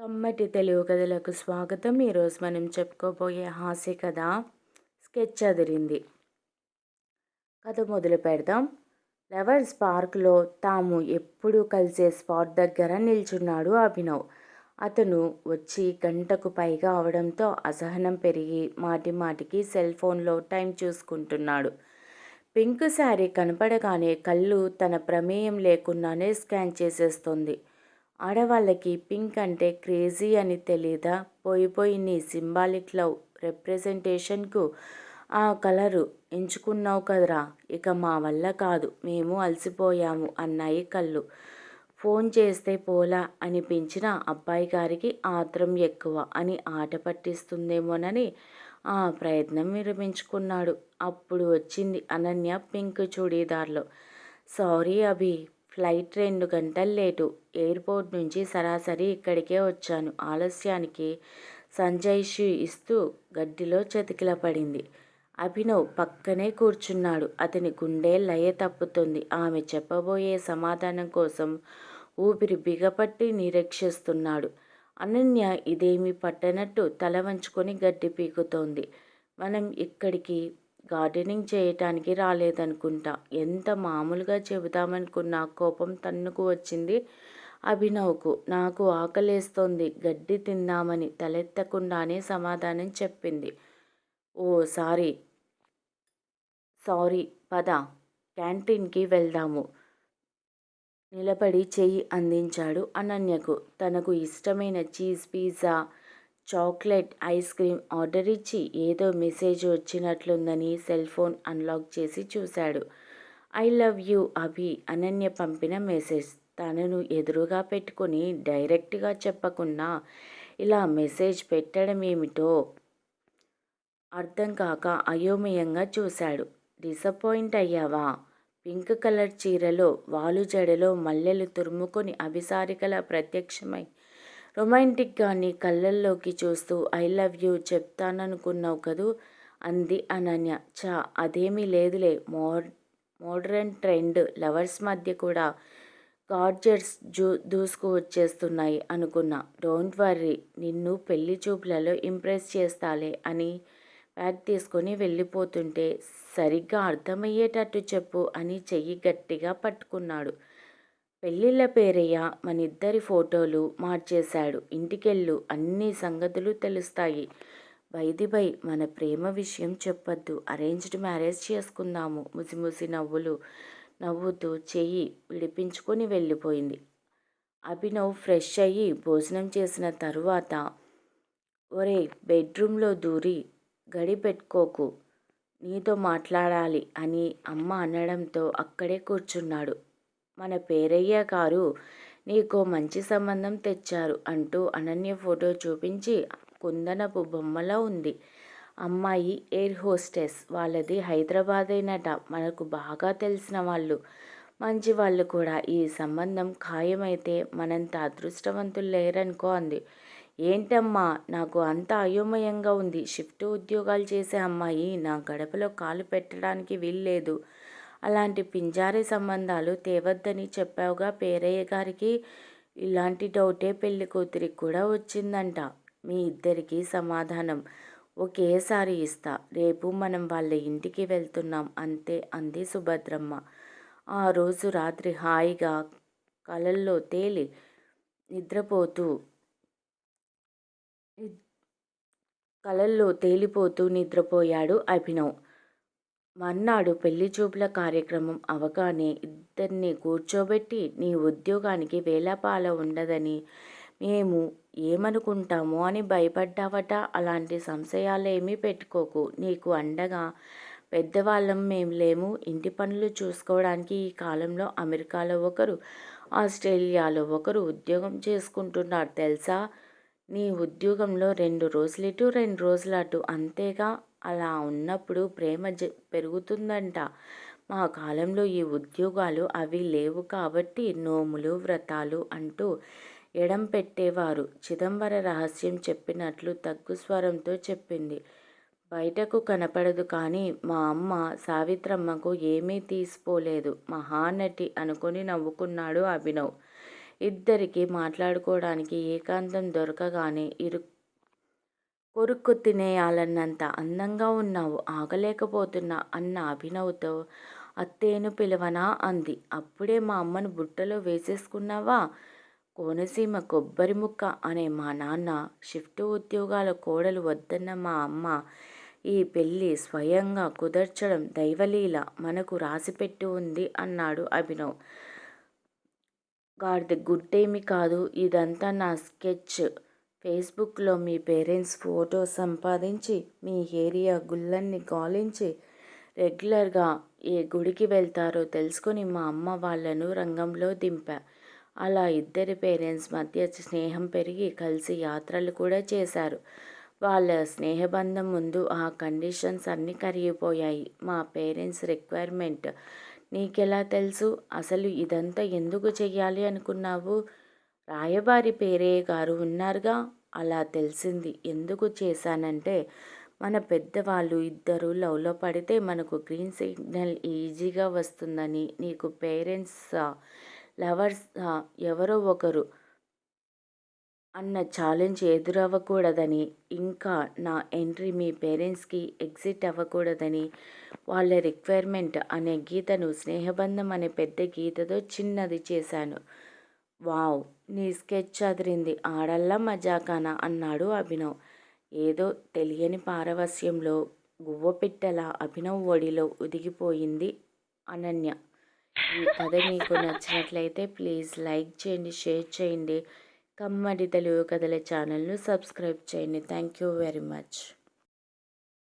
కమ్మటి తెలుగు కథలకు స్వాగతం. ఈరోజు మనం చెప్పుకోబోయే హాస్య కథ స్కెచ్ అదిరింది. కథ మొదలు పెడదాం. లవర్స్ పార్క్లో తాము ఎప్పుడూ కలిసే స్పాట్ దగ్గర నిల్చున్నాడు అభినవ్. అతను వచ్చి గంటకు పైగా అవడంతో అసహనం పెరిగి మాటి మాటికి సెల్ ఫోన్లో టైం చూసుకుంటున్నాడు. పింక్ శారీ కనపడగానే కళ్ళు తన ప్రమేయం లేకుండానే స్కాన్ చేసేస్తుంది. ఆడవాళ్ళకి పింక్ అంటే క్రేజీ అని తెలీదా? పోయి పోయి నీ సింబాలిక్ లవ్ రిప్రజెంటేషన్కు ఆ కలరు ఎంచుకున్నావు కదరా? ఇక మా వల్ల కాదు మేము అలసిపోయాము అన్నాయి కళ్ళు. ఫోన్ చేస్తే పోలా అనిపించిన అబ్బాయి గారికి ఆత్రం ఎక్కువ అని ఆట పట్టిస్తుందేమోనని ఆ ప్రయత్నం విరమించుకున్నాడు. అప్పుడు వచ్చింది అనన్య పింక్ చూడీదార్లో. సారీ అభి ఫ్లైట్ రెండు గంటలు లేటు. ఎయిర్పోర్ట్ నుంచి సరాసరి ఇక్కడికే వచ్చాను. ఆలస్యానికి సంజయ్షి ఇస్తూ గడ్డిలో చతికిల పడింది అభినవ్ పక్కనే కూర్చున్నాడు. అతని గుండె లయ తప్పుతుంది. ఆమె చెప్పబోయే సమాధానం కోసం ఊపిరి బిగపట్టి నిరీక్షిస్తున్నాడు. అనన్య ఇదేమి పట్టనట్టు తల వంచుకొని గడ్డి పీకుతోంది. మనం ఇక్కడికి గార్డెనింగ్ చేయటానికి రాలేదనుకుంటా. ఎంత మామూలుగా చెబుదామనుకున్న కోపం తన్నుకు వచ్చింది అభినవ్కు. నాకు ఆకలేస్తోంది గడ్డి తిందామని తలెత్తకుండానే సమాధానం చెప్పింది. ఓ సారీ. సారీ పద. క్యాంటీన్కి వెళ్దాము. నిలబడి చెయ్యి అందించాడు అనన్యకు. తనకు ఇష్టమైన cheese pizza chocolate ice cream order ఇచ్చి ఏదో మెసేజ్ వచ్చినట్లుందని సెల్ ఫోన్ అన్లాక్ చేసి చూశాడు. I love you Abhi Ananya పంపిన మెసేజ్. తనను ఎదురుగా పెట్టుకుని డైరెక్ట్గా చెప్పకుండా ఇలా మెసేజ్ పెట్టడం ఏమిటో అర్థం కాక అయోమయంగా చూశాడు. డిసప్పాయింట్ అయ్యావా? పింక్ కలర్ చీరలో వాలు జడలో మల్లెలు తురుముకొని అభిసారికల ప్రత్యక్షమై రొమాంటిక్గా నీ కళ్ళల్లోకి చూస్తూ ఐ లవ్ యూ చెప్తాననుకున్నావు కదూ? అంది అనన్య. చా అదేమీ లేదులే. Mode modern trend. లవర్స్ మధ్య కూడా గాడ్జెట్స్ జూ దూసుకు వచ్చేస్తున్నాయి అనుకున్నా. Don't worry. నిన్ను పెళ్ళి చూపులలో ఇంప్రెస్ చేస్తాలే అని బ్యాగ్ తీసుకొని వెళ్ళిపోతుంటే సరిగ్గా అర్థమయ్యేటట్టు చెప్పు అని చెయ్యి గట్టిగా పట్టుకున్నాడు. పెళ్ళిళ్ళ పేరయ్య మనిద్దరి ఫోటోలు మార్చేశాడు. ఇంటికెళ్ళు అన్ని సంగతులు తెలుస్తాయి. బై మన ప్రేమ విషయం చెప్పొద్దు. అరేంజ్డ్ మ్యారేజ్ చేసుకుందాము. ముసిముసి నవ్వులు నవ్వుతూ చెయ్యి విడిపించుకొని వెళ్ళిపోయింది. అభినవ్ ఫ్రెష్ అయ్యి భోజనం చేసిన తరువాత ఒరే బెడ్రూమ్లో దూరి గడి పెట్టుకోకు. నీతో మాట్లాడాలి అని అమ్మ అనడంతో అక్కడే కూర్చున్నాడు. మన పేరయ్య గారు నీకు మంచి సంబంధం తెచ్చారు అంటూ అనన్య ఫోటో చూపించి కుందనపు బొమ్మలా ఉంది. అమ్మాయి ఎయిర్ హోస్టెస్. వాళ్ళది హైదరాబాద్ అయినట మనకు బాగా తెలిసిన వాళ్ళు. మంచి వాళ్ళు కూడా. ఈ సంబంధం ఖాయమైతే మనంత అదృష్టవంతులు లేరనుకో అంది. ఏంటమ్మా? నాకు అంత అయోమయంగా ఉంది. షిఫ్ట్ ఉద్యోగాలు చేసే అమ్మాయి నా గడపలో కాలు పెట్టడానికి వీల్లేదు. అలాంటి పింజారీ సంబంధాలు తేవద్దని చెప్పావుగా పేరయ్య గారికి. ఇలాంటి డౌటే పెళ్ళి కూతురికి కూడా వచ్చిందంట. మీ ఇద్దరికి సమాధానం. ఒకేసారి ఇస్తా. రేపు మనం వాళ్ళ ఇంటికి వెళ్తున్నాం. అంతే అంది సుభద్రమ్మ. ఆ రోజు రాత్రి హాయిగా కలల్లో తేలి నిద్రపోతూ కలల్లో తేలిపోతూ నిద్రపోయాడు అభినవ్. మర్నాడు పెళ్ళి చూపుల కార్యక్రమం అవగానే ఇద్దరిని కూర్చోబెట్టి నీ ఉద్యోగానికి వేలపాల ఉండదని మేము ఏమనుకుంటామో అని భయపడ్డావట. అలాంటి సంశయాలేమీ పెట్టుకోకు. నీకు అండగా పెద్దవాళ్ళం మేము లేము. ఇంటి పనులు చూసుకోవడానికి ఈ కాలంలో అమెరికాలో ఒకరు ఆస్ట్రేలియాలో ఒకరు ఉద్యోగం చేసుకుంటున్నారు తెలుసా? నీ ఉద్యోగంలో రెండు రోజులు ఇటు రెండు రోజులు అటు అంతేగా? అలా ఉన్నప్పుడు ప్రేమ జ పెరుగుతుందంట. మా కాలంలో ఈ ఉద్యోగాలు అవి లేవు కాబట్టి నోములు వ్రతాలు అంటూ ఎడం పెట్టేవారు. చిదంబర రహస్యం చెప్పినట్లు తగ్గు స్వరంతో చెప్పింది. బయటకు కనపడదు కానీ మా అమ్మ సావిత్రమ్మకు ఏమీ తీసిపోలేదు. మహానటి అనుకుని నవ్వుకున్నాడు అభినవ్. ఇద్దరికి మాట్లాడుకోవడానికి ఏకాంతం దొరకగానే ఇరు కొరుక్కు తినేయాలన్నంత అందంగా ఉన్నావు ఆగలేకపోతున్నా అన్న అభినవ్తో అత్తేను పిలవనా అంది. అప్పుడే మా అమ్మను బుట్టలో వేసేసుకున్నావా? కోనసీమ కొబ్బరి ముక్క అనే మా నాన్న షిఫ్ట్ ఉద్యోగాల కోడలు వద్దన్న మా అమ్మ ఈ పెళ్ళి స్వయంగా కుదర్చడం దైవలీల మనకు రాసిపెట్టి ఉంది అన్నాడు అభినవ్. గాడిద గుడ్డేమి కాదు ఇదంతా నా స్కెచ్. ఫేస్బుక్లో మీ పేరెంట్స్ ఫోటో సంపాదించి మీ ఏరియా గుళ్ళన్ని గాలించి రెగ్యులర్గా ఏ గుడికి వెళ్తారో తెలుసుకొని మా అమ్మ వాళ్ళను రంగంలో దింపా. అలా ఇద్దరి పేరెంట్స్ మధ్య స్నేహం పెరిగి కలిసి యాత్రలు కూడా చేశారు. వాళ్ళ స్నేహబంధం ముందు ఆ కండిషన్స్ అన్నీ కరిగిపోయాయి. మా పేరెంట్స్ రిక్వైర్మెంట్ నీకెలా తెలుసు? అసలు ఇదంతా ఎందుకు చెయ్యాలి అనుకున్నావు? రాయబారి పేరే గారు ఉన్నారుగా అలా తెలిసింది. ఎందుకు చేశానంటే మన పెద్దవాళ్ళు ఇద్దరు లవ్లో పడితే మనకు గ్రీన్ సిగ్నల్ ఈజీగా వస్తుందని. నీకు పేరెంట్స్? లవర్స్? ఎవరో ఒకరు అన్న ఛాలెంజ్ ఎదురవ్వకూడదని. ఇంకా నా ఎంట్రీ మీ పేరెంట్స్కి ఎగ్జిట్ అవ్వకూడదని. వాళ్ళ రిక్వైర్మెంట్ అనే గీతను స్నేహబంధం అనే పెద్ద గీతతో చిన్నది చేశాను. వావ్ నీ స్కెచ్ చదిరింది ఆడల్లా మజాకానా? అన్నాడు అభినవ్. ఏదో తెలియని పారవస్యంలో గువ్వపిట్టల అభినవ్ ఒడిలో ఉదిగిపోయింది అనన్య. ఈ కథ మీకు నచ్చినట్లయితే ప్లీజ్ లైక్ చేయండి షేర్ చేయండి. కమ్మడి తెలుగు కథల ఛానల్ను సబ్స్క్రైబ్ చేయండి. Thank you very much.